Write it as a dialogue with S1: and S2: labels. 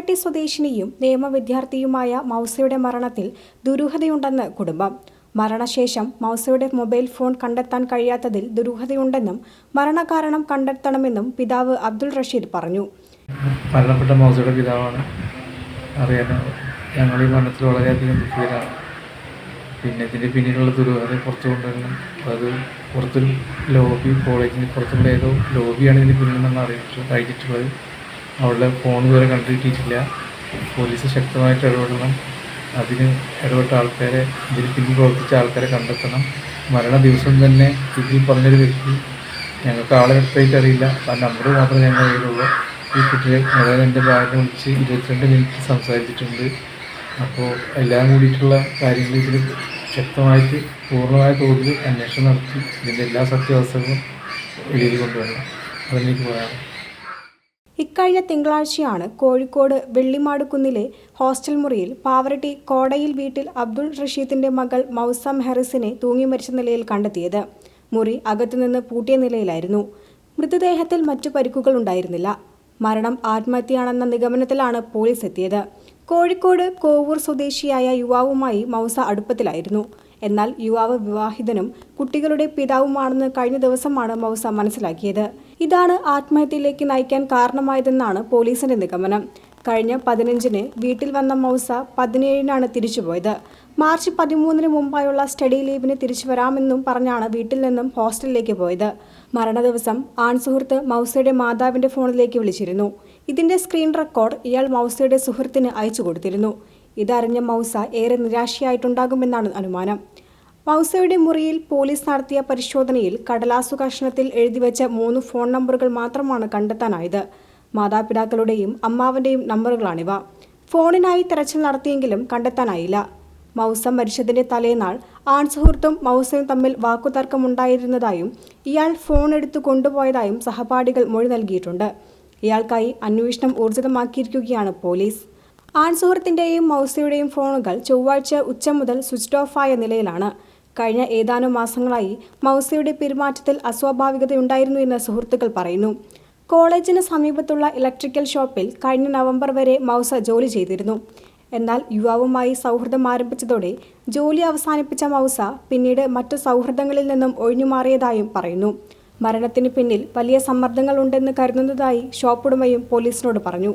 S1: പാവറട്ടി സ്വദേശിനിയും നിയമവിദ്യാർത്ഥിയുമായ മൗസയുടെ മരണത്തിൽ ദുരൂഹതയുണ്ടെന്ന് കുടുംബം. മരണശേഷം മൗസയുടെ മൊബൈൽ ഫോൺ കണ്ടെത്താൻ കഴിയാത്തതിൽ ദുരൂഹതയുണ്ടെന്നും മരണകാരണം കണ്ടെത്തണമെന്നും പിതാവ് അബ്ദുൾ റഷീദ് പറഞ്ഞു.
S2: മരണപ്പെട്ട മൗസയുടെ പിതാവാണ്. അറിയാൻ ഞങ്ങൾ ഈ മരണത്തിൽ വളരെയധികം ദുഃഖിതരാണ്. പിന്നെ ഇതിന്റെ പിന്നിലുള്ള ദുരൂഹത പുറത്തു കൊണ്ടുവരണം. അത് പുറത്തൊരു ലോബി കോളേജിന് പുറത്തുള്ള ഏതോ ലോബിയാണ് ഇതിന് പിന്നിലെന്നാണ് അറിയിച്ചത് അറിയിച്ചിട്ടുള്ളത് അവളുടെ ഫോൺ ഇതുവരെ കണ്ടുകിട്ടിയിട്ടില്ല പോലീസ് ശക്തമായിട്ട് ഇടപെടണം. അതിന് ഇടപെട്ട ആൾക്കാരെ ഇതിന് പിന്നിൽ പ്രവർത്തിച്ച ആൾക്കാരെ കണ്ടെത്തണം. മരണ ദിവസം തന്നെ ഇതിൽ പറഞ്ഞൊരു വ്യക്തി ഞങ്ങൾക്ക് ആളെ വ്യക്തമായിട്ട് അറിയില്ല. ആ നമ്പർ മാത്രമേ ഞങ്ങൾ അറിയുള്ളൂ ഈ കുട്ടിയെ അതായത് എന്റെ ഭാഗം വിളിച്ച് ഇരുപത്തിരണ്ട് മിനിറ്റ് സംസാരിച്ചിട്ടുണ്ട്. അപ്പോൾ എല്ലാം കൂടിയിട്ടുള്ള കാര്യങ്ങൾ ഇതിൽ ശക്തമായിട്ട് പൂർണമായ തോതിൽ അന്വേഷണം നടത്തി ഇതിന്റെ എല്ലാ സത്യാവസ്ഥകളും വെളിയിൽ കൊണ്ടുവരണം. അതെനിക്ക് പറയാം
S1: ഇക്കഴിഞ്ഞ തിങ്കളാഴ്ചയാണ് കോഴിക്കോട് വെള്ളിമാടുകുന്നിലെ ഹോസ്റ്റൽ മുറിയിൽ പാവറട്ടി കോടയിൽ വീട്ടിൽ അബ്ദുൾ റഷീദിന്റെ മകൾ മൗസം ഹെറിസിനെ തൂങ്ങി മരിച്ച നിലയിൽ കണ്ടെത്തിയത്. മുറി അകത്തുനിന്ന് പൂട്ടിയ നിലയിലായിരുന്നു. മൃതദേഹത്തിൽ മറ്റു പരിക്കുകൾ ഉണ്ടായിരുന്നില്ല. മരണം ആത്മഹത്യയാണെന്ന നിഗമനത്തിലാണ് പോലീസ് എത്തിയത്. കോഴിക്കോട് കോവൂർ സ്വദേശിയായ യുവാവുമായി മൗസ അടുപ്പത്തിലായിരുന്നു. എന്നാൽ യുവാവ് വിവാഹിതനും കുട്ടികളുടെ പിതാവുമാണെന്ന് കഴിഞ്ഞ ദിവസമാണ് മൗസ മനസ്സിലാക്കിയത്. ഇതാണ് ആത്മഹത്യയിലേക്ക് നയിക്കാൻ കാരണമായതെന്നാണ് പോലീസിന്റെ നിഗമനം. കഴിഞ്ഞ പതിനഞ്ചിന് വീട്ടിൽ വന്ന മൗസ പതിനേഴിനാണ് തിരിച്ചുപോയത്. മാർച്ച് പതിമൂന്നിന് മുമ്പായുള്ള സ്റ്റഡി ലീവിന് തിരിച്ചു വരാമെന്നും പറഞ്ഞാണ് വീട്ടിൽ നിന്നും ഹോസ്റ്റലിലേക്ക് പോയത്. മരണ ദിവസം ആൺ സുഹൃത്ത് മൗസയുടെ മാതാവിന്റെ ഫോണിലേക്ക് വിളിച്ചിരുന്നു. ഇതിന്റെ സ്ക്രീൻ റെക്കോർഡ് ഇയാൾ മൗസയുടെ സുഹൃത്തിന് അയച്ചു കൊടുത്തിരുന്നു. ഇതറിഞ്ഞ മൗസ ഏറെ നിരാശയായിട്ടുണ്ടാകുമെന്നാണ് അനുമാനം. മൗസയുടെ മുറിയിൽ പോലീസ് നടത്തിയ പരിശോധനയിൽ കടലാസു കഷ്ണത്തിൽ എഴുതിവെച്ച മൂന്ന് ഫോൺ നമ്പറുകൾ മാത്രമാണ് കണ്ടെത്താനായത്. മാതാപിതാക്കളുടെയും അമ്മാവന്റെയും നമ്പറുകളാണിവ. ഫോണിനായി തെരച്ചിൽ നടത്തിയെങ്കിലും കണ്ടെത്താനായില്ല. മൗസ മരിച്ചതിന്റെ തലേനാൾ ആൺ സുഹൃത്തും മൗസയും തമ്മിൽ വാക്കുതർക്കമുണ്ടായിരുന്നതായും ഇയാൾ ഫോൺ എടുത്ത് കൊണ്ടുപോയതായും സഹപാഠികൾ മൊഴി നൽകിയിട്ടുണ്ട്. ഇയാൾക്കായി അന്വേഷണം ഊർജിതമാക്കിയിരിക്കുകയാണ് പോലീസ്. ആൺ മൗസിയുടെയും മൗസയുടെയും ഫോണുകൾ ചൊവ്വാഴ്ച ഉച്ച മുതൽ സ്വിച്ച് ഓഫായ നിലയിലാണ്. കഴിഞ്ഞ ഏതാനും മാസങ്ങളായി മൗസയുടെ പെരുമാറ്റത്തിൽ അസ്വാഭാവികതയുണ്ടായിരുന്നു എന്ന് സുഹൃത്തുക്കൾ പറയുന്നു. കോളേജിന് സമീപത്തുള്ള ഇലക്ട്രിക്കൽ ഷോപ്പിൽ കഴിഞ്ഞ നവംബർ വരെ മൗസ ജോലി ചെയ്തിരുന്നു. എന്നാൽ യുവാവുമായി സൗഹൃദം ആരംഭിച്ചതോടെ ജോലി അവസാനിപ്പിച്ച മൗസ പിന്നീട് മറ്റു സൗഹൃദങ്ങളിൽ നിന്നും ഒഴിഞ്ഞുമാറിയതായും പറയുന്നു. മരണത്തിന് പിന്നിൽ വലിയ സമ്മർദ്ദങ്ങൾ ഉണ്ടെന്ന് കരുതുന്നതായി ഷോപ്പുടമയും പോലീസിനോട് പറഞ്ഞു.